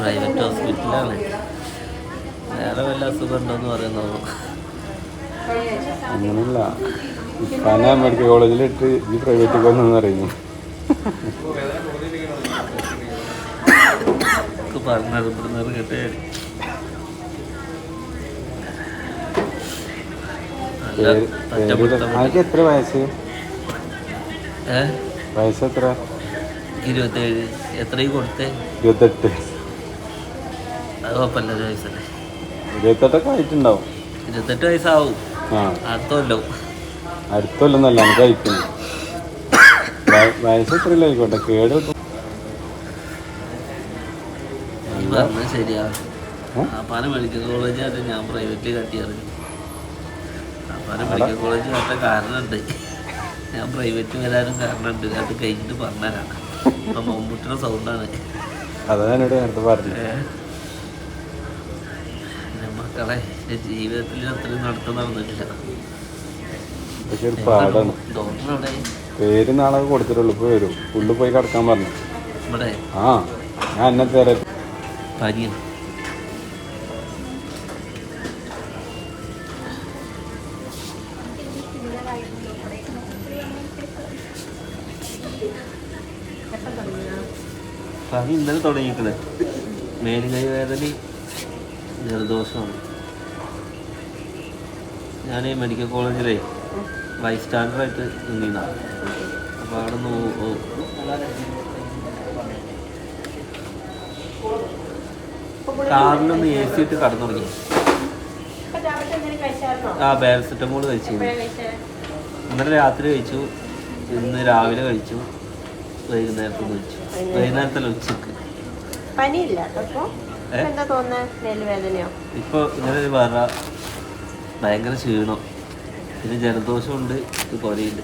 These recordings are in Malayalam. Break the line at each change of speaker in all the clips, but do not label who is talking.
പ്രൈവറ്റ് ഹോസ്പിറ്റലാണ് വേറെ വല്ല അസുഖം ഉണ്ടോന്ന് പറയുന്നത്
അങ്ങനെയല്ല. ഇപ്പാനെ മെഡിക്കൽ കോളേജിലിട്ട് ഈ പ്രൈവറ്റ് വന്നെന്ന് പറയുന്നു.
പറഞ്ഞത് ഇവിടുന്ന് കേട്ടേ
എത്ര വയസ്സ്? വയസ്സ് എത്ര
ഇരുപത്തേഴ്. എത്രയും കൊടുത്തേ?
ഇരുപത്തെട്ട്.
അത് കുഴപ്പമില്ല ഒരു വയസ്സല്ലേ?
ഇരുപത്തെട്ടൊക്കെ ആയിട്ടുണ്ടാവും.
ഇരുപത്തെട്ട് വയസ്സാവും.
ആ.
അടുത്തല്ലോ
അടുത്തൊല്ലൊന്നല്ല എനിക്ക് അയക്കുന്നു വയ- വയസ്സ് എത്രയില്ല ആയിക്കോട്ടെ കേട് കിട്ടും.
ശരിയാ.
ഏ?
മെഡിക്കൽ കോളേജ് ആയിട്ട് ഞാൻ പ്രൈവറ്റിൽ കട്ടിയറിഞ്ഞു അപ്പാന മെഡിക്കൽ കോളേജ് കട്ട കാരണമുണ്ട് ഞാൻ പ്രൈവറ്റ് വരാനും കാരണമുണ്ട് അത് കഴിഞ്ഞിട്ട് പറഞ്ഞുതരാം മമ്മൂട്ടിയുടെ സൗണ്ടാണ്
അതാണ് എന്നോട് നേരത്തെ പറഞ്ഞു
മക്കളെ ജീവിതത്തിൽ അത്രയും നടത്തം നടന്നിട്ടില്ല.
പക്ഷെ ഒരു പാടാണ്.
ഡോക്ടർ അവിടെ
പേര് നാളെ കൊടുത്തിട്ടുള്ളൂ. ഇപ്പോൾ വരും. ഉള്ളിൽ പോയി കിടക്കാൻ പറഞ്ഞു.
ഇവിടെ?
ആ ഞാൻ എന്നെ തരാം.
പനിയാണ് പനി ഇന്നലെ തുടങ്ങിയിരിക്കണേ മേലുകൈ വേദന ജലദോഷമാണ്. ഞാൻ മെഡിക്കൽ കോളേജിലെ വൈസ് സ്റ്റാൻഡറായിട്ട് നിന്നതാണ് അപ്പോൾ അവിടെ നിന്ന് കാറിലൊന്ന് എ സി ഇട്ട് കടന്നു തുടങ്ങി. ആ പാരസെറ്റമോൾ കഴിച്ചു. ഇന്നലെ രാത്രി കഴിച്ചു. ഇന്ന് രാവിലെ കഴിച്ചു. വൈകുന്നേരത്ത് കഴിച്ചു. വൈകുന്നേരത്തല്ല ഉച്ചയ്ക്ക്.
പനിയില്ല
ഇന്നലെ ഒരു വേറെ ഭയങ്കര ക്ഷീണം. പിന്നെ ജലദോഷമുണ്ട് ഇത് കൊലയുണ്ട്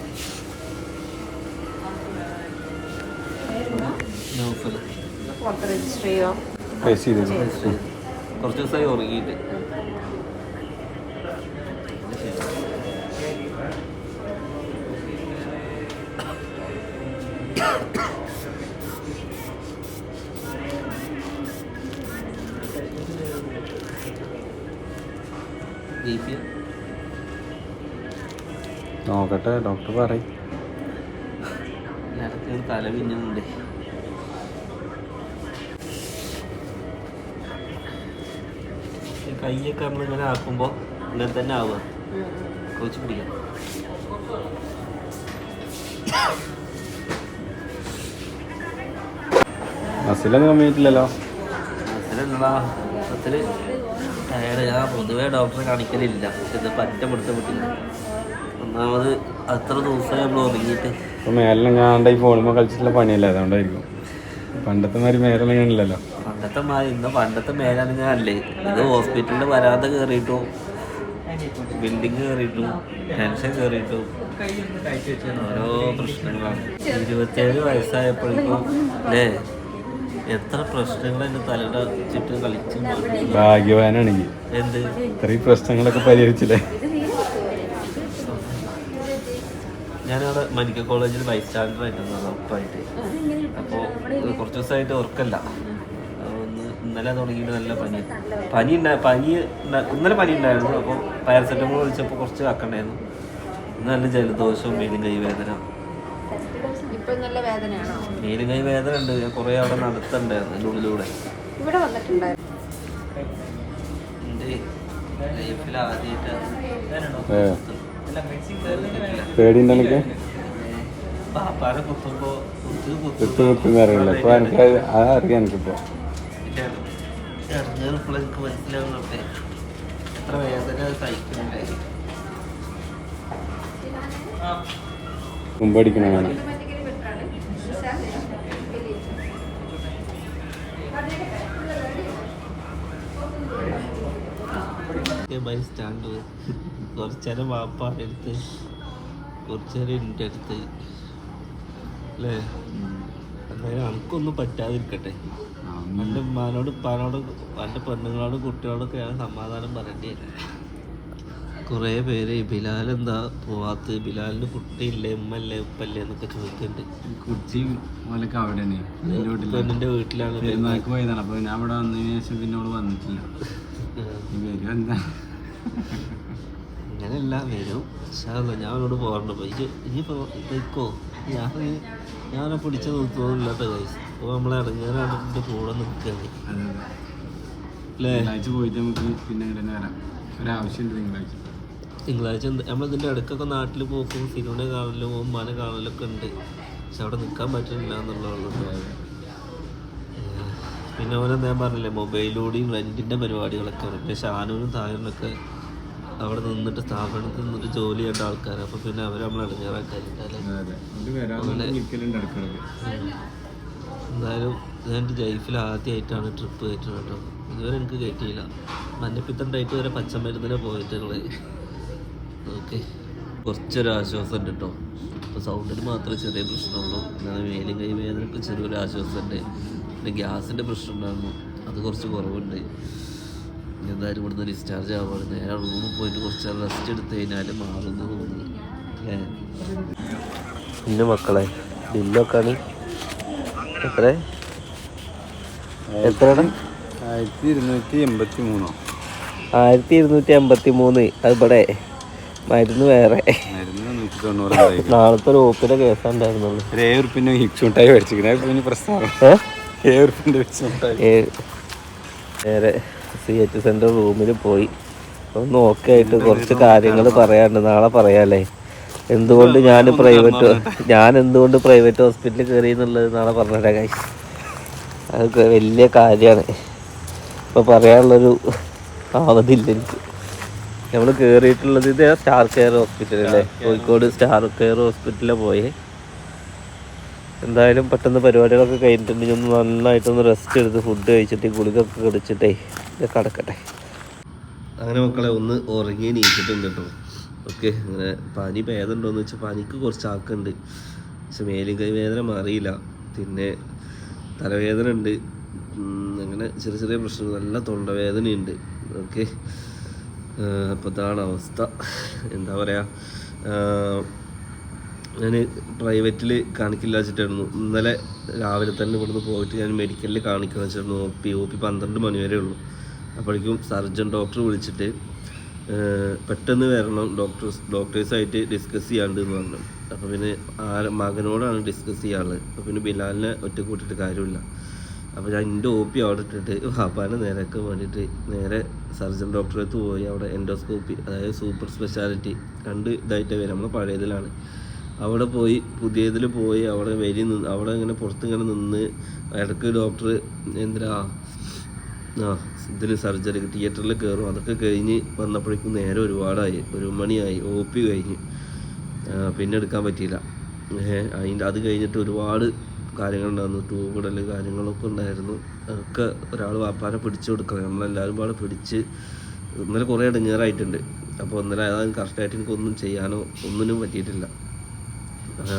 കുറച്ച് ദിവസമായി ഉറങ്ങിയിട്ട്
നോക്കട്ടെ ഡോക്ടർ പറയും.
തല പിന്നുന്നുണ്ട് ഈ കൈയൊക്കെ നമ്മളിങ്ങനെ ആക്കുമ്പോൾ ഇങ്ങനെ തന്നെ ആവുക. കുറച്ച് പിടിക്കാം.
മസിലൊന്നും കമ്മിയിട്ടില്ലല്ലോ
മസിലല്ലടാ ടയർഡ് ഞാൻ പൊതുവേ ഡോക്ടറെ കാണിക്കലില്ല. പക്ഷെ ഇത് പറ്റ പിടുത്തം പറ്റില്ല ഒന്നാമത് അത്ര ദിവസം നമ്മൾ ഉറങ്ങിയിട്ട്.
ഇപ്പൊ മേലെ ഞാൻ ഈ ഫോണിൽ കളിച്ചിട്ടുള്ള പണിയല്ലേ? അതുകൊണ്ടായിരിക്കും. പണ്ടത്തെ മാതിരി മേലെ ഞാനില്ലല്ലോ
പണ്ടത്തെ മാതിരി ഇന്ന് പണ്ടത്തെ അല്ലേ? ഇത് ഹോസ്പിറ്റലിൽ വരാതെ കയറിയിട്ടു ബിൽഡിങ് കയറിയിട്ടു ടെൻഷൻ കയറിയിട്ടു ഓരോ പ്രശ്നങ്ങളാണ്. ഇരുപത്തേഴ് വയസ്സായപ്പോഴേക്കും അല്ലേ? എത്ര പ്രശ്നങ്ങൾ എന്റെ തലയുടെ ചുറ്റും കളിച്ചു
ഭാഗ്യവാനാണെങ്കിൽ
എന്ത്?
ഇത്രയും പ്രശ്നങ്ങളൊക്കെ പരിഹരിച്ചില്ലേ?
ഞാനവിടെ മെഡിക്കൽ കോളേജിൽ വൈസ് ചാൻസലർ ആയിട്ടുണ്ട് ഉറപ്പായിട്ട്. അപ്പോൾ കുറച്ച് ദിവസമായിട്ട് ഉറക്കല്ല. ഇന്നലെ തുടങ്ങിയിട്ട് നല്ല പനി. പനി ഉണ്ടായി പനി ഇന്നലെ പനി ഉണ്ടായിരുന്നു. അപ്പോൾ പാരസെറ്റമോൾ കഴിച്ചപ്പോൾ കുറച്ച് ആക്കണ്ടായിരുന്നു ഇന്ന് നല്ല ജലദോഷവും മേലും കൈ വേദന.
ഇപ്പൊ നല്ല വേദനയാണോ?
മേലും കൈ വേദന ഉണ്ട്. ഞാൻ കുറേ അവിടെ നടത്തണ്ടായിരുന്നു എന്റെ ഉള്ളിലൂടെ.
ഇവിടെ വന്നിട്ടുണ്ടായിരുന്നു.
ലൈഫിൽ ആദ്യമായിട്ട്
ഏ പേടിയുണ്ട് എനിക്ക്
പാപ്പാനെ കുത്തുമ്പോൾ കുത്തു
കുത്തു
കുത്തു
കുത്തുന്ന് അറിയില്ല ഇപ്പൊ എനിക്ക് അത് എനിക്കിപ്പോ മുമ്പടിക്കണം വേണം
സ്റ്റാൻഡ് കുറച്ച് നേരം വാപ്പ എടുത്ത് കുറച്ച് നേരം എന്റെ അടുത്ത്. അല്ലേ? എന്തായാലും എനിക്കൊന്നും പറ്റാതിരിക്കട്ടെ. എന്റെ ഉമ്മാനോട് ഉപ്പാനോട് എന്റെ പെണ്ണുങ്ങളോടും കുട്ടികളോടൊക്കെ ഞാൻ സമാധാനം പറയേണ്ടി വരും. കുറേ പേര് ബിലാൽ എന്താ പോവാത്ത? ബിലാലിന് കുട്ടിയില്ലേ? ഉമ്മല്ലേ ഉപ്പല്ലേ എന്നൊക്കെ ചോദിക്കുന്നുണ്ട്
കുച്ചിയും ഓലൊക്കെ അവിടെ തന്നെ
എന്റെ വീട്ടിലാണ്.
പെരുന്നാൾക്ക് പോയതാണ്. അപ്പോൾ ഞാൻ അവിടെ വന്നതിന് ശേഷം പിന്നെ അവൾ വന്നിട്ടില്ല. എന്താ?
അങ്ങനെയല്ല വരും ഇൻഷാല്ലാ, ഞാൻ അവനോട് പോകണ്ട ഇനി ഇനി പോയിക്കോ ഞാൻ ഞാനെ പിടിച്ച നിർത്തുന്നില്ലാത്ത കൈസ് അപ്പോൾ നമ്മളെ ഇറങ്ങാനായിട്ട് കൂടെ നിൽക്കുകയാണ്
അതെ
അല്ലേ?
തിങ്കളാഴ്ച പോയിട്ട് നമുക്ക് പിന്നെ അങ്ങനെ വരാം. ഒരാവശ്യമുണ്ട് തിങ്കളാഴ്ച.
തിങ്കളാഴ്ച നമ്മളിതിന്റെ ഇടയ്ക്കൊക്കെ നാട്ടിൽ പോക്കും സിനിമനെ കാണലും ഉമ്മാനെ കാണലൊക്കെ ഉണ്ട്. പക്ഷെ അവിടെ നിൽക്കാൻ പറ്റുന്നില്ല എന്നുള്ളതാണ്. പിന്നെ ഓരോ ഞാൻ പറഞ്ഞില്ലേ? മൊബൈലിലൂടെയും റെന്റിന്റെ പരിപാടികളൊക്കെ ഉണ്ട് ഷാനൂനും തായറിനൊക്കെ അവിടെ നിന്നിട്ട് സ്ഥാപനത്തിൽ നിന്നിട്ട് ജോലി ചെയ്യേണ്ട ആൾക്കാർ അപ്പൊ പിന്നെ അവർ നമ്മൾ
നിൽക്കലുണ്ട്
എന്തായാലും ഞാൻ എന്റെ ലൈഫിൽ ആദ്യമായിട്ടാണ് ട്രിപ്പ് കയറ്റുന്നത് കേട്ടോ. ഇതുവരെ എനിക്ക് കയറ്റിയില്ല. മഞ്ഞപ്പിത്തം ടൈറ്റ് വരെ പച്ചമരുന്നിനെ പോയിട്ടുള്ളത്. ഓക്കെ. കുറച്ചൊരു ആശ്വാസം ഉണ്ട് കേട്ടോ ഇപ്പോൾ സൗണ്ടിന് മാത്രമേ ചെറിയ പ്രശ്നമുള്ളൂ. എന്നാൽ മേലും കൈ വേദനയ്ക്ക് ചെറിയൊരു ആശ്വാസമുണ്ട് പിന്നെ ഗ്യാസിന്റെ പ്രശ്നം ഉണ്ടായിരുന്നു. അത് കുറച്ച് കുറവുണ്ട്. ഇനി എന്തായാലും ഇവിടുന്ന് ഡിസ്ചാർജ് ആവുകയാണ് നേരെ റൂമിൽ പോയിട്ട് കുറച്ച് റെസ്റ്റ് എടുത്ത് കഴിഞ്ഞാൽ മാറുന്നു തോന്നുന്നു. പിന്നെ മക്കളെ ബില്ലൊക്കെയാണ് എത്ര? എത്രയാണ്
ആയിരത്തി ഇരുന്നൂറ്റി എൺപത്തി മൂന്നോ
ആയിരത്തി ഇരുന്നൂറ്റി അമ്പത്തി മൂന്ന് അത് ഇവിടെ. മരുന്ന് വേറെ. നാളത്തെ ഒരു ഓപ്പിന്റെ കേസുണ്ടായിരുന്നുള്ളൂ.
ഏഴ് മേടിച്ചിരിക്കുന്നത് പ്രശ്നമാണ്.
നേരെ സി എച്ച് സെന്റർ റൂമിൽ പോയി. ഒന്ന് ഓക്കെ ആയിട്ട് കുറച്ച് കാര്യങ്ങൾ പറയാനുണ്ട്. നാളെ പറയാല്ലേ? എന്തുകൊണ്ട് ഞാൻ പ്രൈവറ്റ് ഞാൻ എന്തുകൊണ്ട് പ്രൈവറ്റ് ഹോസ്പിറ്റലിൽ കയറി എന്നുള്ളത് നാളെ പറഞ്ഞുതരാം കൈ അതൊക്കെ വലിയ കാര്യമാണ്. ഇപ്പോൾ പറയാനുള്ളൊരു ആവതില്ല എനിക്ക്. നമ്മൾ കയറിയിട്ടുള്ളത് ഇത് സ്റ്റാർ കെയർ ഹോസ്പിറ്റലല്ലേ കോഴിക്കോട് സ്റ്റാർ കെയർ ഹോസ്പിറ്റലിൽ പോയി. എന്തായാലും പെട്ടെന്ന് പരിപാടികളൊക്കെ കഴിഞ്ഞിട്ടുണ്ട്. ഇനി ഒന്ന് നന്നായിട്ടൊന്ന് റെസ്റ്റ് എടുത്ത് ഫുഡ് കഴിച്ചിട്ട് ഗുളികൊക്കെ കടിച്ചിട്ടേ ഇത് കടക്കട്ടെ. അങ്ങനെ മക്കളെ ഒന്ന് ഉറങ്ങി നീച്ചിട്ടുണ്ട് കേട്ടോ ഓക്കെ അങ്ങനെ പനി ഭേദമുണ്ടോയെന്ന് വെച്ചാൽ പനിക്ക് കുറച്ച് ആക്കുണ്ട് പക്ഷെ മേലും കൈ വേദന മാറിയില്ല. പിന്നെ തലവേദന ഉണ്ട്. അങ്ങനെ ചെറിയ ചെറിയ പ്രശ്നങ്ങൾ നല്ല തൊണ്ടവേദനയുണ്ട്. ഓക്കെ. അപ്പോൾ ഇതാണ് അവസ്ഥ. എന്താ പറയുക ഞാൻ പ്രൈവറ്റിൽ കാണിക്കില്ല വെച്ചിട്ടായിരുന്നു. ഇന്നലെ രാവിലെ തന്നെ ഇവിടുന്ന് പോയിട്ട് ഞാൻ മെഡിക്കലിൽ കാണിക്കണം വെച്ചിരുന്നു. ഒ പി ഒ പി പന്ത്രണ്ട് മണി വരെ ഉള്ളൂ. അപ്പോഴേക്കും സർജൻ ഡോക്ടർ വിളിച്ചിട്ട് പെട്ടെന്ന് വരണം ഡോക്ടേഴ്സ് ഡോക്ടേഴ്സായിട്ട് ഡിസ്കസ് ചെയ്യാണ്ട് എന്ന് പറഞ്ഞു. അപ്പോൾ പിന്നെ ആ മകനോടാണ് ഡിസ്കസ് ചെയ്യാനുള്ളത്. അപ്പോൾ പിന്നെ ബിലാലിനെ ഒറ്റ കൂട്ടിയിട്ട് കാര്യമില്ല. അപ്പോൾ ഞാൻ എന്റെ ഒ പി അവിടെ ഇട്ടിട്ട് വാപ്പാനെ നേരൊക്കെ വേണ്ടിയിട്ട് നേരെ സർജൻ ഡോക്ടറെ അടുത്ത് പോയി. അവിടെ എൻഡോസ്കോപ്പി അതായത് സൂപ്പർ സ്പെഷ്യാലിറ്റി രണ്ട് ഇതായിട്ട് വരും. നമ്മൾ പഴയതിലാണ്. അവിടെ പോയി പുതിയതിൽ പോയി അവിടെ വരി നിന്ന് അവിടെ ഇങ്ങനെ പുറത്ത് ഇങ്ങനെ നിന്ന് ഇടയ്ക്ക് ഡോക്ടർ എന്തിനാ ആ ഇതിൽ സർജറി തിയേറ്ററിൽ കയറും അതൊക്കെ കഴിഞ്ഞ് വന്നപ്പോഴേക്കും നേരെ ഒരുപാടായി. ഒരു മണിയായി. ഒ പി കഴിഞ്ഞ്. പിന്നെ എടുക്കാൻ പറ്റിയില്ല. അതിന്റെ അത് കഴിഞ്ഞിട്ട് ഒരുപാട് കാര്യങ്ങളുണ്ടായിരുന്നു. ട്യൂബിടൽ കാര്യങ്ങളൊക്കെ ഉണ്ടായിരുന്നു. ഒക്കെ ഒരാൾ വാപ്പാനെ പിടിച്ചു കൊടുക്കണം. നമ്മളെല്ലാവരും പാടെ പിടിച്ച് ഇന്നലെ കുറേ ഇടങ്ങേറായിട്ടുണ്ട്. അപ്പോൾ ഇന്നലെ അതാണ് കറക്റ്റായിട്ട് എനിക്കൊന്നും ചെയ്യാനോ ഒന്നിനും പറ്റിയിട്ടില്ല.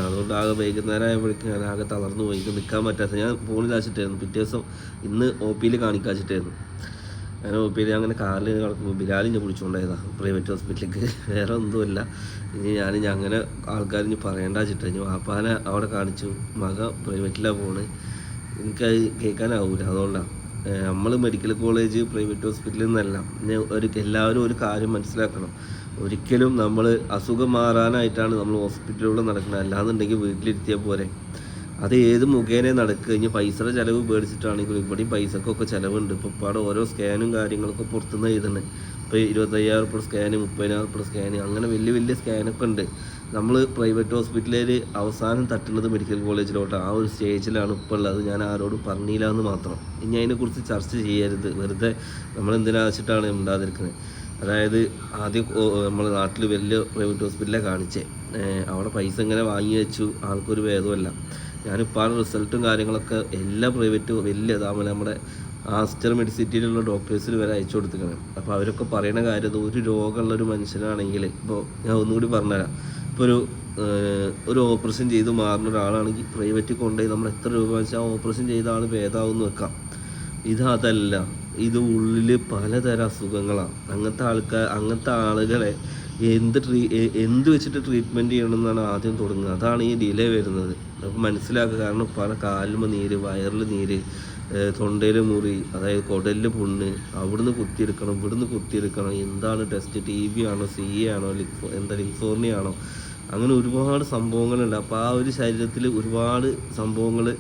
അതുകൊണ്ട് ആകെ വൈകുന്നേരം ആയപ്പോഴേക്കും ഞാൻ ആകെ തളർന്നു പോയി. നിൽക്കാൻ പറ്റാത്ത ഞാൻ ഫോണിൽ അയച്ചിട്ടായിരുന്നു പിറ്റേ ദിവസം ഇന്ന് ഒ പിയിൽ കാണിക്കാച്ചിട്ടായിരുന്നു ഞാൻ ഒ പിയിൽ അങ്ങനെ കാറിൽ കിടക്കുമ്പോൾ ബിലാലിനെ പിടിച്ചുകൊണ്ടായതാണ് പ്രൈവറ്റ് ഹോസ്പിറ്റലിലേക്ക് വേറെ ഒന്നുമില്ല. ഇനി ഞാൻ ഇനി അങ്ങനെ ആൾക്കാർ ഇനി പറയേണ്ട വെച്ചിട്ട്. വാപ്പാനെ അവിടെ കാണിച്ചു. മക പ്രൈവറ്റിലാണ് പോണ്. എനിക്കത് കേൾക്കാനാവൂല. അതുകൊണ്ടാണ് നമ്മൾ മെഡിക്കൽ കോളേജ് പ്രൈവറ്റ് ഹോസ്പിറ്റലിൽ നിന്നല്ല. ഒരു എല്ലാവരും ഒരു കാര്യം മനസ്സിലാക്കണം. ഒരിക്കലും നമ്മൾ അസുഖം മാറാനായിട്ടാണ് നമ്മൾ ഹോസ്പിറ്റലിലൂടെ നടക്കുന്നത് അല്ലാന്നുണ്ടെങ്കിൽ വീട്ടിലിരുത്തിയാൽ പോരെ. അത് ഏത് മുഖേന നടക്കുക ഇനി പൈസയുടെ ചിലവ് മേടിച്ചിട്ടാണെങ്കിലും ഇവിടെയും പൈസക്കൊക്കെ ചിലവുണ്ട്. ഇപ്പോൾ ഇപ്പോൾ ഓരോ സ്കാനും കാര്യങ്ങളൊക്കെ പുറത്തുനിന്ന് എഴുതുന്നത് ഇപ്പോൾ ഇരുപത്തയ്യായിരം ഉറുപ്പിക സ്കാന് മുപ്പതിനായിരം ഉറുപ്പിക സ്കാന് അങ്ങനെ വലിയ വലിയ സ്കാനൊക്കെ ഉണ്ട്. നമ്മൾ പ്രൈവറ്റ് ഹോസ്പിറ്റലിൽ അവസാനം തട്ടുന്നത് മെഡിക്കൽ കോളേജിലോട്ട് ആ ഒരു സ്റ്റേജിലാണ് ഇപ്പോൾ ഉള്ളത് ഞാൻ ആരോടും പറഞ്ഞില്ല എന്ന് മാത്രം. ഇനി അതിനെക്കുറിച്ച് ചർച്ച ചെയ്യരുത്. വെറുതെ നമ്മൾ എന്തിനാവശ്യമാണ് ഉണ്ടാതിരിക്കുന്നത് അതായത് ആദ്യം നമ്മൾ നാട്ടിൽ വലിയ പ്രൈവറ്റ് ഹോസ്പിറ്റലിലെ കാണിച്ചേ. അവിടെ പൈസ ഇങ്ങനെ വാങ്ങി വെച്ചു. ആൾക്കൊരു ഭേദമല്ല. ഞാനിപ്പോൾ റിസൾട്ടും കാര്യങ്ങളൊക്കെ എല്ലാ പ്രൈവറ്റ് വലിയ ഇതാകുമ്പോൾ നമ്മുടെ ആസ്റ്റർ മെഡിസിറ്റിയിലുള്ള ഡോക്ടേഴ്സിന് വരെ അയച്ചു കൊടുത്തിരിക്കണം. അപ്പോൾ അവരൊക്കെ പറയുന്ന കാര്യം ഒരു രോഗമുള്ള ഒരു മനുഷ്യനാണെങ്കിൽ ഇപ്പോൾ ഞാൻ ഒന്നുകൂടി പറഞ്ഞുതരാം. ഇപ്പോൾ ഒരു ഒരു ഓപ്പറേഷൻ ചെയ്ത് മാറുന്ന ഒരാളാണെങ്കിൽ പ്രൈവറ്റിൽ കൊണ്ടുപോയി നമ്മൾ എത്ര രൂപ വെച്ചാൽ ഓപ്പറേഷൻ ചെയ്ത ആൾ ഭേദാവെന്ന് വെക്കാം. ഇത് അതല്ല. ഇത് ഉള്ളിൽ പലതരം അസുഖങ്ങളാണ് അങ്ങനത്തെ ആൾക്കാർ അങ്ങനത്തെ ആളുകളെ എന്ത് ട്രീ എന്ത് വെച്ചിട്ട് ട്രീറ്റ്മെന്റ് ചെയ്യണമെന്നാണ് ആദ്യം തുടങ്ങുക. അതാണ് ഈ ഡിലേ വരുന്നത്. അപ്പോൾ മനസ്സിലാക്കുക. കാരണം പല കാലിൽ നീര് വയറിൽ നീര് തൊണ്ടയിൽ മുറി അതായത് കുടലിൽ പുണ്ണ് അവിടുന്ന് കുത്തിയെടുക്കണം ഇവിടുന്ന് കുത്തിയെടുക്കണം. എന്താണ് ടെസ്റ്റ് ടി ബി ആണോ സി എ ആണോ ലിഫോ എന്താ ലിഫോർണി ആണോ? അങ്ങനെ ഒരുപാട് സംഭവങ്ങളുണ്ട്. അപ്പോൾ ആ ഒരു ശരീരത്തിൽ ഒരുപാട് സംഭവങ്ങൾ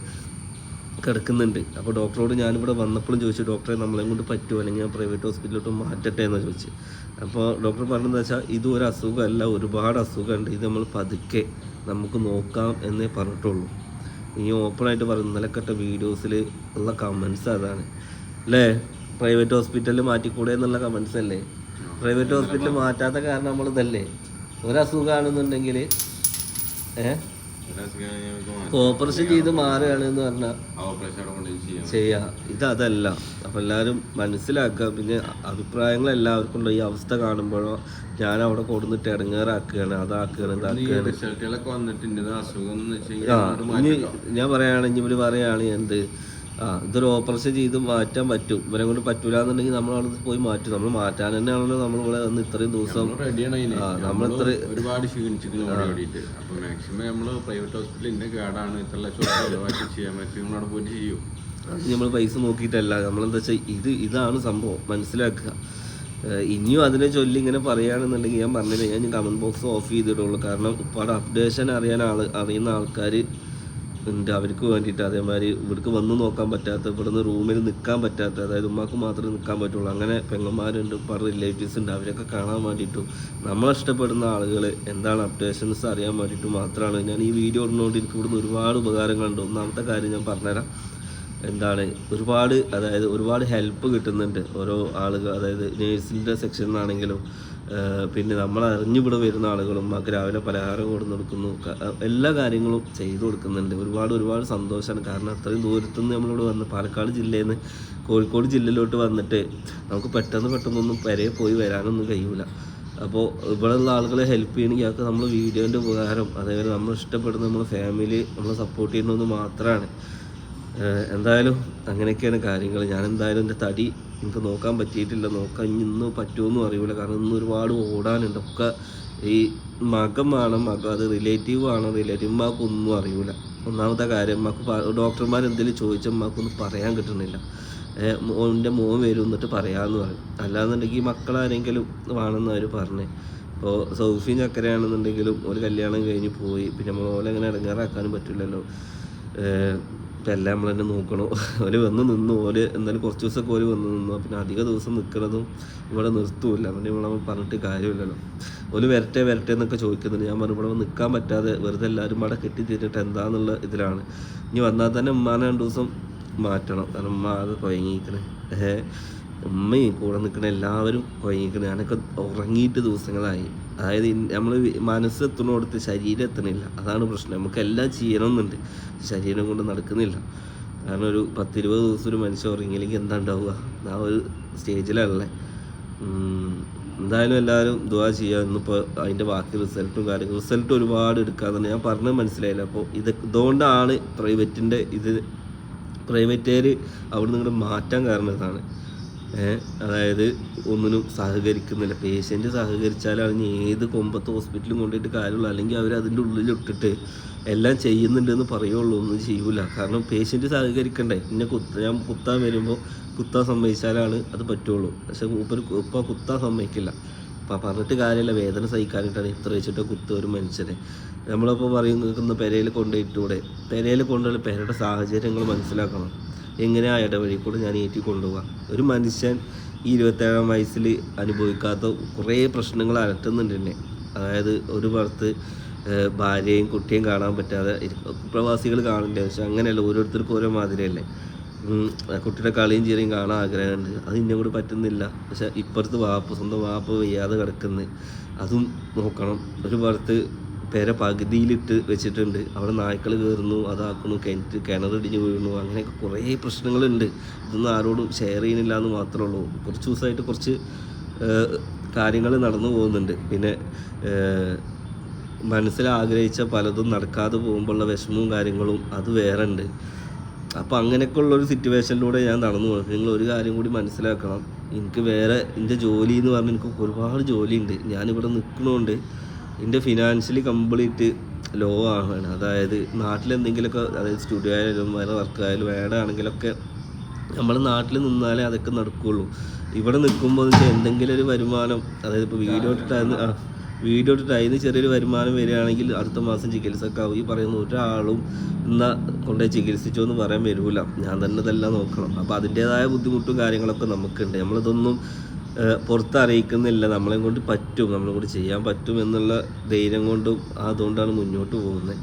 കിടക്കുന്നുണ്ട്. അപ്പോൾ ഡോക്ടറോട് ഞാനിവിടെ വന്നപ്പോഴും ചോദിച്ചു ഡോക്ടറെ നമ്മളെ കൊണ്ട് പറ്റുമോ അല്ലെങ്കിൽ ഞാൻ പ്രൈവറ്റ് ഹോസ്പിറ്റലിലോട്ട് മാറ്റട്ടെ എന്ന് ചോദിച്ചു. അപ്പോൾ ഡോക്ടർ പറഞ്ഞതെന്ന് വെച്ചാൽ ഇത് ഒരു അസുഖമല്ല ഒരുപാട് അസുഖമുണ്ട്. ഇത് നമ്മൾ പതുക്കെ നമുക്ക് നോക്കാം എന്നേ പറഞ്ഞിട്ടുള്ളൂ. ഈ ഓപ്പണായിട്ട് പറഞ്ഞു ഇന്നലെ കെട്ട വീഡിയോസിൽ ഉള്ള കമൻസ് അതാണ്. അല്ലേ പ്രൈവറ്റ് ഹോസ്പിറ്റലിൽ മാറ്റിക്കൂടെ എന്നുള്ള കമൻസ് അല്ലേ? പ്രൈവറ്റ് ഹോസ്പിറ്റലിൽ മാറ്റാത്ത കാരണം നമ്മളിതല്ലേ? ഒരസുഖമാണെന്നുണ്ടെങ്കിൽ ഏഹ് ഓപ്പറേഷൻ ചെയ്ത് മാറുകയാണ് എന്ന് പറഞ്ഞാൽ ചെയ്യാ. ഇത് അതല്ല അപ്പം എല്ലാവരും മനസ്സിലാക്കുക. പിന്നെ അഭിപ്രായങ്ങൾ എല്ലാവർക്കും ഉണ്ട്. ഈ അവസ്ഥ കാണുമ്പോഴോ ഞാൻ അവിടെ കൊടുന്നിട്ട് ഇടങ്ങേറാക്കുകയാണ് അതാക്കുകയാണ് ഇതാക്കുകയാണ്. ഞാൻ പറയുകയാണെങ്കിൽ ഇവർ പറയുകയാണ് എന്ത്? ആ ഇതൊരു ഓപ്പറേഷൻ ചെയ്ത് മാറ്റാൻ പറ്റും. ഇവരെ കൊണ്ട് പറ്റൂല എന്നുണ്ടെങ്കിൽ നമ്മൾ അവിടെ പോയി മാറ്റും. നമ്മൾ മാറ്റാൻ തന്നെയാണല്ലോ നമ്മൾ ഇവിടെ വന്ന് ഇത്രയും ദിവസം ആ
ഒരുപാട് ക്ഷീണിച്ചിരിക്കുന്നു അപ്പൊ മാക്സിമം നമ്മൾ പ്രൈവറ്റ് ഹോസ്പിറ്റലിന്റെ കേടാണ്. ഇത്ര ലക്ഷം രൂപ ചെലവാക്കി ചെയ്യാൻ മാക്സിമം അവിടെ പോയിട്ട് ചെയ്യും.
അത് നമ്മൾ പൈസ നോക്കിയിട്ടല്ല. നമ്മളെന്താ വെച്ചാൽ ഇത് ഇതാണ് സംഭവം. മനസ്സിലാക്കുക. ഇനിയും അതിനെ ചൊല്ലി ഇങ്ങനെ പറയുകയാണെന്നുണ്ടെങ്കിൽ ഞാൻ പറഞ്ഞില്ല ഞാൻ കമന്റ് ബോക്സ് ഓഫ് ചെയ്തിട്ടുള്ളൂ. കാരണം ഒരുപാട് അപ്ഡേഷൻ അറിയാൻ ആൾ അറിയുന്ന ആൾക്കാർ ഉണ്ട്. അവർക്ക് വേണ്ടിയിട്ട് അതേമാതിരി ഇവിടേക്ക് വന്ന് നോക്കാൻ പറ്റാത്ത ഇവിടുന്ന് റൂമിൽ നിൽക്കാൻ പറ്റാത്ത അതായത് ഉമ്മാക്ക് മാത്രമേ നിൽക്കാൻ പറ്റുള്ളൂ. അങ്ങനെ പെങ്ങന്മാരുണ്ട് പല റിലേറ്റീവ്സ് ഉണ്ട്. അവരൊക്കെ കാണാൻ വേണ്ടിയിട്ടും നമ്മളിഷ്ടപ്പെടുന്ന ആളുകൾ എന്താണ് അപ്ഡേഷൻസ് അറിയാൻ വേണ്ടിയിട്ട് മാത്രമാണ്. ഞാൻ ഈ വീഡിയോ ഇടുന്നതുകൊണ്ട് എനിക്ക് ഇവിടുന്ന് ഒരുപാട് ഉപകാരങ്ങളുണ്ട്. ഒന്നാമത്തെ കാര്യം ഞാൻ പറഞ്ഞുതരാം. എന്താണ്? ഒരുപാട് അതായത് ഒരുപാട് ഹെൽപ്പ് കിട്ടുന്നുണ്ട്. ഓരോ ആളുകൾ അതായത് നേഴ്സിന്റെ സെക്ഷനിൽ നിന്നാണെങ്കിലും പിന്നെ നമ്മൾ അറിഞ്ഞിവിടെ വരുന്ന ആളുകളും ആ രാവിലെ പലഹാരം കൊടുന്ന് കൊടുക്കുന്നു. എല്ലാ കാര്യങ്ങളും ചെയ്തു കൊടുക്കുന്നുണ്ട്. ഒരുപാട് ഒരുപാട് സന്തോഷമാണ് കാരണം അത്രയും ദൂരത്തു നിന്ന് നമ്മളിവിടെ വന്ന് പാലക്കാട് ജില്ലയിൽ നിന്ന് കോഴിക്കോട് ജില്ലയിലോട്ട് വന്നിട്ട് നമുക്ക് പെട്ടെന്ന് പെട്ടെന്നൊന്നും വരെ പോയി വരാനൊന്നും കഴിയൂല. അപ്പോൾ ഇവിടെയുള്ള ആളുകളെ ഹെൽപ്പ് ചെയ്യണമെങ്കിൽ അതൊക്കെ നമ്മൾ വീഡിയോന്റെ ഉപകാരം അതേപോലെ നമ്മൾ ഇഷ്ടപ്പെടുന്ന നമ്മുടെ ഫാമിലി നമ്മളെ സപ്പോർട്ട് ചെയ്യുന്നത് മാത്രമാണ്. എന്തായാലും അങ്ങനെയൊക്കെയാണ് കാര്യങ്ങൾ. ഞാൻ എന്തായാലും എന്റെ തടി എനിക്ക് നോക്കാൻ പറ്റിയിട്ടില്ല. നോക്കാൻ ഇനി ഇന്ന് പറ്റുമെന്നും അറിയില്ല കാരണം ഇന്ന് ഒരുപാട് ഓടാനുണ്ട്. ഒക്കെ ഈ മകം വേണം മകം അത് റിലേറ്റീവ് ആണോ റിലേറ്റീവ് ഉമ്മാക്ക് അറിയില്ല ഒന്നാമത്തെ കാര്യം ഉമ്മാക്ക് ഡോക്ടർമാർ എന്തെങ്കിലും ചോദിച്ചാൽ ഉമ്മാക്കൊന്നും പറയാൻ കിട്ടുന്നില്ല. എന്റെ മോൻ വരും എന്നിട്ട് പറയാമെന്ന് പറയും. അല്ലാന്നുണ്ടെങ്കിൽ മക്കളാരെങ്കിലും വേണമെന്ന് അവർ പറഞ്ഞേ. ഇപ്പോൾ സൗഫി ചക്കരയാണെന്നുണ്ടെങ്കിലും ഒരു കല്യാണം കഴിഞ്ഞ് പോയി. പിന്നെ മോനെ അങ്ങനെ ഇടങ്ങാറാക്കാനും പറ്റില്ലല്ലോ. ഇപ്പം എല്ലാം നമ്മൾ തന്നെ നോക്കണം. അവർ വന്ന് നിന്നു. ഓൽ എന്തായാലും കുറച്ച് ദിവസമൊക്കെ ഓൽ വന്ന് നിന്നു. പിന്നെ അധിക ദിവസം നിൽക്കുന്നതും ഇവിടെ നിർത്തുമില്ല പിന്നെ ഇവിടെ നമ്മൾ പറഞ്ഞിട്ട് കാര്യമില്ലല്ലോ. ഓൽ വരട്ടെ വരട്ടെ എന്നൊക്കെ ചോദിക്കുന്നുണ്ട്. ഞാൻ പറഞ്ഞു ഇവിടെ നിൽക്കാൻ പറ്റാതെ വെറുതെ എല്ലാവരും അവിടെ കെട്ടി തീർന്നിട്ട് എന്താന്നുള്ള ഇതിലാണ്. ഇനി വന്നാൽ തന്നെ ഉമ്മാനെ രണ്ട് ദിവസം മാറ്റണം. കാരണം ഉമ്മ അത് കുഴങ്ങിയിരിക്കണേ ഏഹ് ഉമ്മയും കൂടെ നിൽക്കണ എല്ലാവരും കുഴങ്ങിക്കണേ ഞാനൊക്കെ ഉറങ്ങിയിട്ട് ദിവസങ്ങളായി. അതായത് നമ്മൾ മനസ്സ് എത്തണോടത്ത് ശരീരം എത്തണില്ല. അതാണ് പ്രശ്നം. നമുക്ക് എല്ലാം ചെയ്യണമെന്നുണ്ട്. ശരീരം കൊണ്ട് നടക്കുന്നില്ല. കാരണം ഒരു പത്തിരുപത് ദിവസം ഒരു മനുഷ്യൻ ഉറങ്ങിയില്ലെങ്കിൽ എന്താ ഉണ്ടാവുക ആ ഒരു സ്റ്റേജിലല്ലേ. എന്തായാലും എല്ലാവരും ദുവാ ചെയ്യുക ഇന്നിപ്പോൾ അതിന്റെ ബാക്കി റിസൾട്ടും കാര്യങ്ങളും റിസൾട്ട് ഒരുപാട് എടുക്കാതെ ഞാൻ പറഞ്ഞത് മനസ്സിലായില്ല. അപ്പോൾ ഇത് ഇതുകൊണ്ടാണ് പ്രൈവറ്റിന്റെ ഇത് പ്രൈവറ്റുകാർ അവിടെ നിങ്ങളുടെ മാറ്റാൻ കാരണം ഇതാണ്. അതായത് ഒന്നിനും സഹകരിക്കുന്നില്ല. പേഷ്യന്റ് സഹകരിച്ചാലാണ് ഏത് കൊമ്പത്ത് ഹോസ്പിറ്റലും കൊണ്ടിട്ട് കാര്യമുള്ളൂ. അല്ലെങ്കിൽ അവർ അതിന്റെ ഉള്ളിലിട്ടിട്ട് എല്ലാം ചെയ്യുന്നുണ്ടെന്ന് പറയുള്ളൂ. ഒന്നും ചെയ്യൂല. കാരണം പേഷ്യന്റ് സഹകരിക്കണ്ടേ. പിന്നെ കുത്ത ഞാൻ കുത്താൻ വരുമ്പോൾ കുത്താൻ സമ്മതിച്ചാലാണ് അത് പറ്റുള്ളൂ. പക്ഷേ മൂപ്പർ ഇപ്പം കുത്താൻ സമ്മതിക്കില്ല. അപ്പം പറഞ്ഞിട്ട് കാര്യമില്ല. വേദന സഹിക്കാനായിട്ടാണ് ഇത്ര വെച്ചിട്ട് കുത്ത ഒരു മനുഷ്യനെ. നമ്മളിപ്പോൾ പറയുന്നത് പെരയിൽ കൊണ്ടുപോയിട്ടൂടെ പെരയിൽ കൊണ്ടുപോയി പെരയുടെ സാഹചര്യങ്ങൾ മനസ്സിലാക്കണം. എങ്ങനെ ആ ഇടവഴി കൂടെ ഞാൻ ഏറ്റി കൊണ്ടുപോകാം ഒരു മനുഷ്യൻ ഈ ഇരുപത്തേഴാം വയസ്സിൽ അനുഭവിക്കാത്ത കുറേ പ്രശ്നങ്ങൾ അലട്ടുന്നുണ്ട് എന്നെ. അതായത് ഒരു പുറത്ത് ഭാര്യയും കുട്ടിയും കാണാൻ പറ്റാതെ പ്രവാസികൾ കാണില്ല പക്ഷെ അങ്ങനെയല്ല ഓരോരുത്തർക്കും ഓരോ മാതിരിയല്ലേ. കുട്ടിയുടെ കളിയും ചീറിയും കാണാൻ ആഗ്രഹമുണ്ട്. അത് ഇന്നെ കൂടി പറ്റുന്നില്ല. പക്ഷെ ഇപ്പുറത്ത് വാപ്പ് സ്വന്തം വാപ്പ് വയ്യാതെ കിടക്കുന്നത് അതും നോക്കണം. ഒരു പുറത്ത് പെര പകുതിയിലിട്ട് വെച്ചിട്ടുണ്ട്. അവിടെ നായ്ക്കൾ കയറുന്നു അതാക്കുന്നു കിണറ്റ് കിണറിടിഞ്ഞ് വീഴുന്നു അങ്ങനെയൊക്കെ കുറേ പ്രശ്നങ്ങളുണ്ട്. ഇതൊന്നും ആരോടും ഷെയർ ചെയ്യുന്നില്ല എന്ന് മാത്രമേ ഉള്ളൂ. കുറച്ച് ദിവസമായിട്ട് കുറച്ച് കാര്യങ്ങൾ നടന്നു പോകുന്നുണ്ട്. പിന്നെ മനസ്സിൽ ആഗ്രഹിച്ച പലതും നടക്കാതെ പോകുമ്പോഴുള്ള വിഷമവും കാര്യങ്ങളും അത് വേറെ ഉണ്ട് അപ്പോൾ അങ്ങനെയൊക്കെ ഉള്ളൊരു സിറ്റുവേഷനിലൂടെ ഞാൻ നടന്നു പോകുന്നത് നിങ്ങൾ ഒരു കാര്യം കൂടി മനസ്സിലാക്കണം. എനിക്ക് വേറെ എന്റെ ജോലി എന്ന് പറഞ്ഞാൽ എനിക്ക് ഒരുപാട് ജോലിയുണ്ട്. ഞാനിവിടെ നിൽക്കണോണ്ട് എന്റെ ഫിനാൻഷ്യലി കംപ്ലീറ്റ് ലോ ആവുകയാണ് അതായത് നാട്ടിലെന്തെങ്കിലുമൊക്കെ അതായത് സ്റ്റുഡിയോ ആയാലും വേറെ വർക്ക് ആയാലും വേറെ ആണെങ്കിലൊക്കെ നമ്മൾ നാട്ടിൽ നിന്നാലേ അതൊക്കെ നടക്കുകയുള്ളൂ ഇവിടെ നിൽക്കുമ്പോൾ എന്ന് വെച്ചാൽ എന്തെങ്കിലും ഒരു വരുമാനം അതായത് ഇപ്പോൾ വീഡിയോ ഇട്ടിട്ടായിരുന്നു ആ വീഡിയോ ഇട്ടിട്ട് അതിന് ചെറിയൊരു വരുമാനം വരികയാണെങ്കിൽ അടുത്ത മാസം ചികിത്സക്കാവും ഈ പറയുന്ന ഒരാളും എന്നാൽ കൊണ്ടുപോയി ചികിത്സിച്ചോ എന്ന് പറയാൻ വരില്ല ഞാൻ തന്നെ ഇതെല്ലാം നോക്കണം. അപ്പോൾ അതിന്റേതായ ബുദ്ധിമുട്ടും കാര്യങ്ങളൊക്കെ നമുക്കുണ്ട്. നമ്മളിതൊന്നും ഏഹ്, പുറത്ത് അറിയിക്കുന്നില്ല നമ്മളെ കൊണ്ട് പറ്റും. നമ്മളെ കൊണ്ട് ചെയ്യാൻ പറ്റും എന്നുള്ള ധൈര്യം കൊണ്ടും അതുകൊണ്ടാണ് മുന്നോട്ട് പോകുന്നത്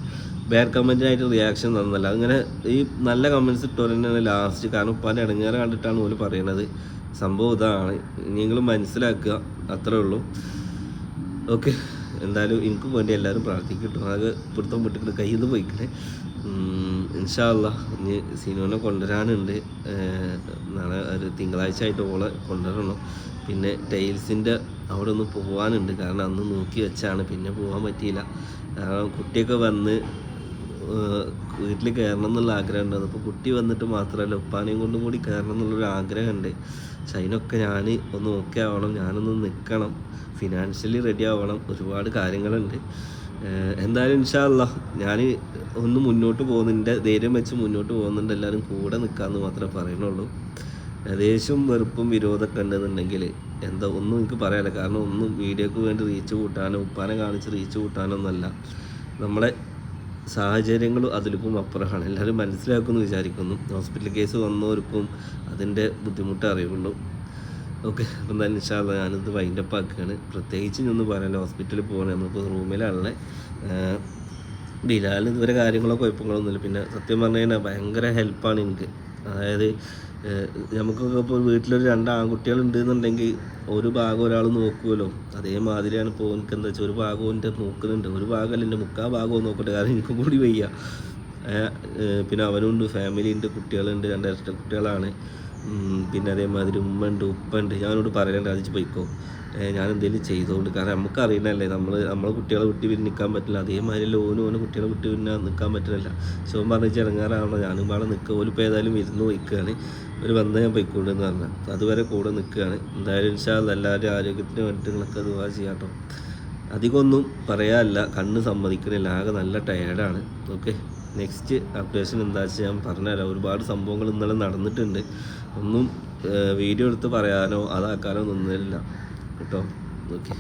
ബാഡ് കമന്റിനായിട്ട് റിയാക്ഷൻ തന്നല്ല. അങ്ങനെ ഈ നല്ല കമന്റ്സ് ഇട്ടവർ തന്നെയാണ് ലാസ്റ്റ് കാരണം പല ഇടങ്ങേറെ കണ്ടിട്ടാണ് ഓൽ പറയണത്. സംഭവം ഇതാണ്. നിങ്ങൾ മനസ്സിലാക്കുക. അത്രേ ഉള്ളൂ. ഓക്കെ എന്തായാലും എനിക്ക് വേണ്ടി എല്ലാവരും പ്രാർത്ഥിക്കട്ടു. ആകെ പിടുത്തം വിട്ടിട്ട് കയ്യിൽ നിന്ന് പോയിക്കണേ ഇൻഷാല്ല ഇനി സിനിമനെ കൊണ്ടുവരാനുണ്ട്. നാളെ ഒരു തിങ്കളാഴ്ച ആയിട്ട് ഓളെ കൊണ്ടുവരണം. പിന്നെ ടൈൽസിന്റെ അവിടെ ഒന്ന് പോകാനുണ്ട് കാരണം അന്ന് നോക്കി വെച്ചാണ്. പിന്നെ പോകാൻ പറ്റിയില്ല. കാരണം കുട്ടിയൊക്കെ വന്ന് വീട്ടിൽ കയറണം എന്നുള്ള ആഗ്രഹം ഉണ്ട് അപ്പോൾ കുട്ടി വന്നിട്ട് മാത്രമല്ല ഉപ്പാനെയും കൊണ്ടും കൂടി കയറണം എന്നുള്ളൊരു ആഗ്രഹമുണ്ട്. പക്ഷെ അതിനൊക്കെ ഞാൻ ഒന്ന് ഓക്കെ ആവണം. ഞാനൊന്ന് നിൽക്കണം ഫിനാൻഷ്യലി റെഡി ആവണം. ഒരുപാട് കാര്യങ്ങളുണ്ട്. എന്തായാലും ഇൻഷാല്ല ഞാൻ ഒന്ന് മുന്നോട്ട് പോകുന്നുണ്ട് ധൈര്യം വെച്ച് മുന്നോട്ട് പോകുന്നുണ്ട്. എല്ലാവരും കൂടെ നിൽക്കാമെന്ന് മാത്രമേ പറയുന്നുള്ളൂ. ദേഷ്യവും വെറുപ്പും വിരോധമൊക്കെ ഉണ്ടെന്നുണ്ടെങ്കിൽ എന്താ ഒന്നും എനിക്ക് പറയാനില്ല. കാരണം ഒന്നും വീഡിയോക്ക് വേണ്ടി റീച്ച് കൂട്ടാനോ ഉപ്പാനെ കാണിച്ച് റീച്ച് കൂട്ടാനോ നമ്മളെ സാഹചര്യങ്ങളും അതിലിപ്പം അപ്പുറമാണ്. എല്ലാവരും മനസ്സിലാക്കുമെന്ന് വിചാരിക്കുന്നു. ഹോസ്പിറ്റൽ കേസ് വന്നവർക്കും അതിന്റെ ബുദ്ധിമുട്ട് അറിയുള്ളൂ ഓക്കെ അപ്പം തന്നെ ഇൻഷാല്ല ഞാനിത് വൈൻഡപ്പ് ആക്കുകയാണ്. പ്രത്യേകിച്ച് ഒന്നും പറയാനില്ല. ഹോസ്പിറ്റലിൽ പോകണം. നമ്മളിപ്പോൾ റൂമിലാണല്ലേ ബിലാലിന് ഇതുവരെ കാര്യങ്ങളോ കുഴപ്പങ്ങളൊന്നുമില്ല പിന്നെ സത്യം പറഞ്ഞു കഴിഞ്ഞാൽ ഭയങ്കര ഹെൽപ്പാണ് എനിക്ക്. അതായത് നമുക്കൊക്കെ ഇപ്പോൾ വീട്ടിലൊരു രണ്ട് ആൺകുട്ടികളുണ്ട് എന്നുണ്ടെങ്കിൽ ഒരു ഭാഗം ഒരാൾ നോക്കുമല്ലോ അതേമാതിരിയാണ് ഇപ്പോൾ എനിക്ക് എന്താ വെച്ചാൽ ഒരു ഭാഗം എന്റെ നോക്കുന്നുണ്ട്. ഒരു ഭാഗമല്ല എന്റെ മുക്കാൽ ഭാഗവും നോക്കട്ടെ. കാരണം എനിക്കും കൂടി വയ്യ. പിന്നെ അവനുണ്ട് ഫാമിലി ഉണ്ട് കുട്ടികളുണ്ട് രണ്ട് ഇരട്ട കുട്ടികളാണ് പിന്നെ അതേമാതിരി ഉമ്മ ഉണ്ട് ഉപ്പ ഉണ്ട് ഞാനോട് പറയലുണ്ട് അതിച്ച് പോയിക്കോ. ഞാൻ എന്തെങ്കിലും ചെയ്തോണ്ട് കാരണം നമുക്ക് അറിയണല്ലേ നമ്മൾ നമ്മളെ കുട്ടികളെ വിട്ട് പിന്നെ നിൽക്കാൻ പറ്റില്ല. അതേമാതിരി ഓനും ഓന് കുട്ടികളെ വിട്ട് പിന്നെ നിൽക്കാൻ പറ്റില്ല ശിവൻ പറഞ്ഞ ഇറങ്ങാറാണോ ഞാനും പാടെ നിൽക്കുക ഓലിപ്പോൾ ഏതായാലും ഇരുന്ന് പോയിക്കുകയാണ് ഒരു ബന്ധം ഞാൻ പോയിക്കൊണ്ടെന്ന് പറഞ്ഞു അതുവരെ കൂടെ നിൽക്കുകയാണ്. എന്തായാലും ഇൻഷാല്ല എല്ലാവരും ആരോഗ്യത്തിന് വേണ്ടിയിട്ട് നിങ്ങളൊക്കെ ദുവാ അധികം അധികമൊന്നും പറയാനില്ല. കണ്ണ് സമ്മതിക്കണില്ല. ആകെ നല്ല ടയേർഡാണ് ഓക്കെ നെക്സ്റ്റ് അപ്ഡേഷൻ എന്താ വെച്ചാൽ ഞാൻ പറഞ്ഞുതരാം. ഒരുപാട് സംഭവങ്ങൾ ഇന്നലെ നടന്നിട്ടുണ്ട്. ഒന്നും വീഡിയോ എടുത്ത് പറയാനോ അതാക്കാനോ നിന്നില്ല. കേട്ടോ? ഓക്കെ